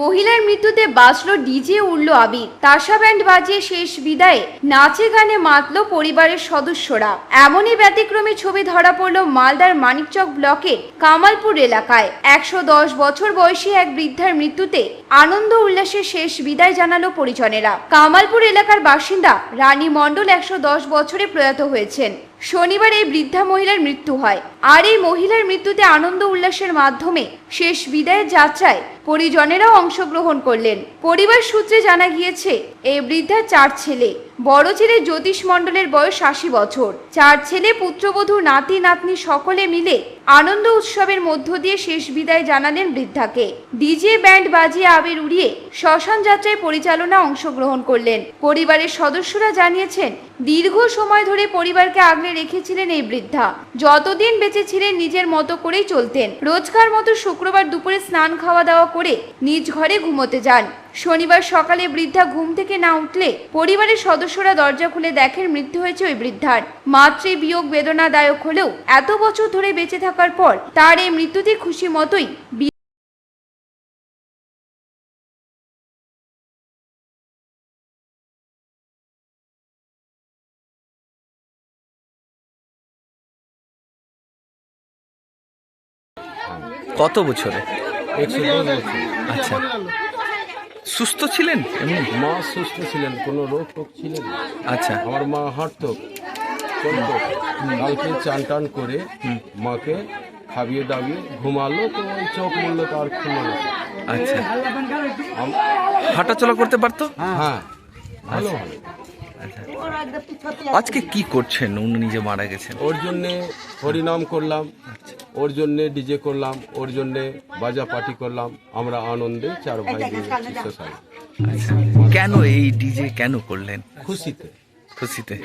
মহিলার মৃত্যুতে বাঁচলো ডিজে উড়ল আবির। তাসা ব্যান্ড বাজিয়ে শেষ বিদায়ে নাচে গানে মাতল পরিবারের সদস্যরা। এমনই ব্যতিক্রমী ছবি ধরা পড়ল মালদার মানিকচক ব্লকের কামালপুর এলাকায়। একশো দশ বছর বয়সী এক বৃদ্ধার মৃত্যুতে আনন্দ উল্লাসে শেষ বিদায় জানালো পরিজনেরা। কামালপুর এলাকার বাসিন্দা রানী মণ্ডল একশো দশ বছরে প্রয়াত হয়েছেন। শনিবার এই বৃদ্ধা মহিলার মৃত্যু হয়। আর এই মহিলার মৃত্যুতে আনন্দ উল্লাসের মাধ্যমে শেষ বিদায়ের যাত্রায় পরিজনেরাও অংশগ্রহণ করলেন। পরিবার সূত্রে জানা গিয়েছে, এই বৃদ্ধার চার ছেলে। বড় ছেলে জ্যোতিষ মণ্ডলের বয়স আশি বছর। চার ছেলে, পুত্রবধূ, নাতি, নাতনি সকলে মিলে আনন্দ উৎসবের মধ্য দিয়ে শেষ বিদায় জানালেন বৃদ্ধাকে। ডিজে ব্যান্ড বাজিয়ে আবির উড়িয়ে শ্মশান যাত্রায় পরিচালনা অংশগ্রহণ করলেন। পরিবারের সদস্যরা জানিয়েছেন, দীর্ঘ সময় ধরে পরিবারকে আগলে রেখেছিলেন এই বৃদ্ধা। যতদিন বেঁচে ছিলেন, নিজের মতো করেই চলতেন। রোজকার মতো শুক্রবার দুপুরে স্নান খাওয়া দাওয়া করে নিজ ঘরে ঘুমোতে যান। শনিবার সকালে বৃদ্ধা ঘুম থেকে না উঠলে পরিবারের সদস্যরা দরজা খুলে দেখেন মৃত্যু হয়েছে ওই বৃদ্ধার। মাতৃ বিয়োগ বেদনাদায়ক হলেও এত বছর ধরে বেঁচে থাকার পর তার এই মৃত্যুতে খুশি মতোই কত বছরে? আচ্ছা। সুস্থ ছিলেন? এমনি মা সুস্থ ছিলেন কোনো রোগ টোগ ছিলেন আচ্ছা। আমার মা হাঁটতো চলতো। কালকে চান টান করে মাকে খাবিয়ে দাবিয়ে ঘুমালো তো ওই চোখ মূল্য তো আর খুললো আচ্ছা হাঁটাচলা করতে পারতো? হ্যাঁ। ভালো ভালো আচ্ছা। আজকে কি করছেন? উনি নিজে মারা গেছেন। ওর জন্যে হরিনাম করলাম। ওর জন্যে ডিজে করলাম ওর জন্যে বাজা পার্টি করলাম। আমরা আনন্দে চার ভাই আচ্ছা কেন এই ডিজে কেন করলেন? খুশিতে। খুশিতে?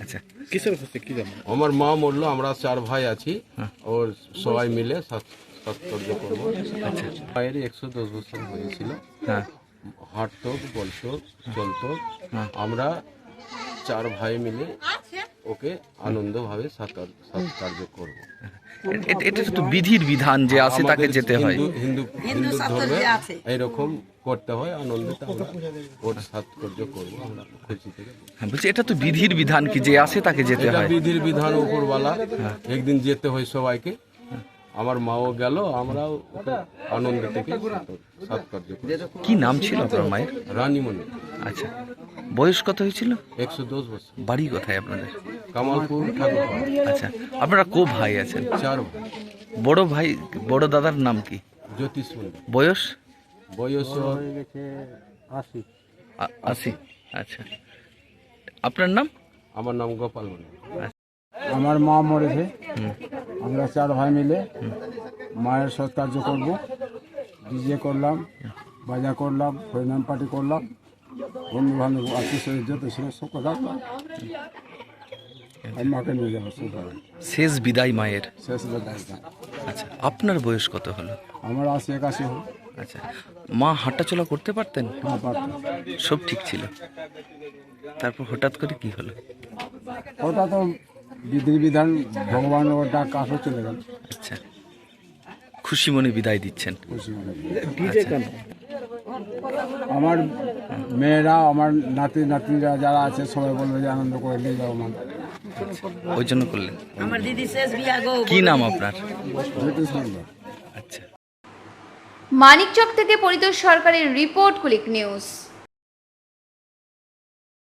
আচ্ছা। কিসের খুশি কি জানো? আমার মা মরলো আমরা চার ভাই আছি ওর সবাই মিলে সৎ- সৎকর্য করব। মায়ের একশো দশ বছর হয়েছিল। হ্যাঁ। হাঁটতো বলতো চলতো। আমরা চার ভাই মিলে ওকে আনন্দভাবে সৎকার্য করব। এটা তো বিধির বিধান যে আসে তাকে যেতে হয়। হিন্দু হিন্দু ধর্মে এইরকম করতে হয় আনন্দে আমরা ওর সৎকার্য করব আমরা খুশি থেকে। হ্যাঁ বলছি এটা তো বিধির বিধান কি যে আসে তাকে যেতে হয়? বিধির বিধান উপরওয়ালা একদিন যেতে হয় সবাইকে। আমার মাও গেল আমরাও ওকে আনন্দ থেকে সৎকার্য করি। কি নাম ছিল আপনার মায়ের? রানীমণি। আচ্ছা বয়স কত হয়েছিল? একশো দশ বছর। বাড়ি কোথায় আপনাদের? কামালপুর আচ্ছা আপনারা কো ভাই আছেন। চার। ভাই বড় ভাই বড় দাদার নাম কি? জ্যোতিষ বয়স? বয়স ওর আ- আশি। আচ্ছা। আপনার নাম? আমার নাম গোপাল মন্ডল আমার মা মরেছে। আমরা চার ভাই মিলে মায়ের সৎকার্য করব। ডিজে করলাম বাজা করলাম হরিনাম পার্টি করলাম। বন্ধু বান্ধব আত্মীয় যত ছিল সব কথা। মাকে নিয়ে যাব সুতরাং শেষ বিদায় মায়ের? শেষ বেলায়। আচ্ছা আপনার বয়স কত হলো? আমার আশি একাশি হল। আচ্ছা মা হাঁটাচলা করতে পারতেন? হ্যাঁ সব ঠিক ছিল। তারপর হঠাৎ করে কি হলো? ওটা তো বিধি বিধান ভগবান ওর ডাক আসো চলে গেল। আচ্ছা খুশি মনে বিদায় দিচ্ছেন? খুশি মনে। আচ্ছা। আমার মেয়েরা আমার নাতি নাতিরা যারা আছে সবাই বলবে যে আনন্দ করে নিয়ে যাও মা। ওই জন্য করলেন। আমার দিদি শেষ বিয়া গো। কি নাম আপনার? আচ্ছা। মানিকচক থেকে পরিতোষ সরকারের রিপোর্ট কুলিক নিউজ।